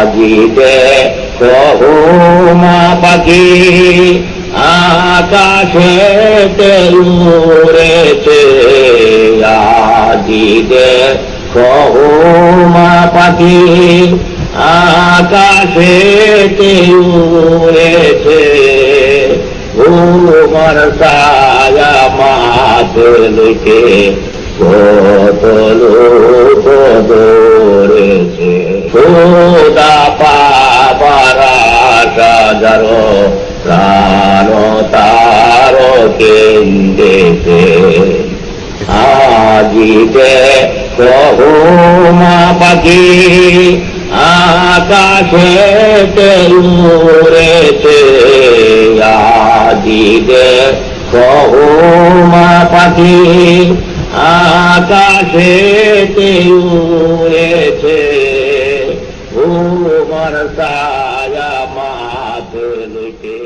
আজিতে কহুমা পাখি। আকাশে উড়েছে আজিতে কহুমা পাখি। আকাশে উড়েছে ঘুমার সায়া মাথে লিখে কত লোক খোদা পাবার সাজার প্রাণ তার কেন্দ্রেছে আজিতে কহুমা পাখি আকাশে উড়েছে। আজিতে কহুমা পাখি আকাশে উড়েছে। ঘুমার সায়া মাথে লিখে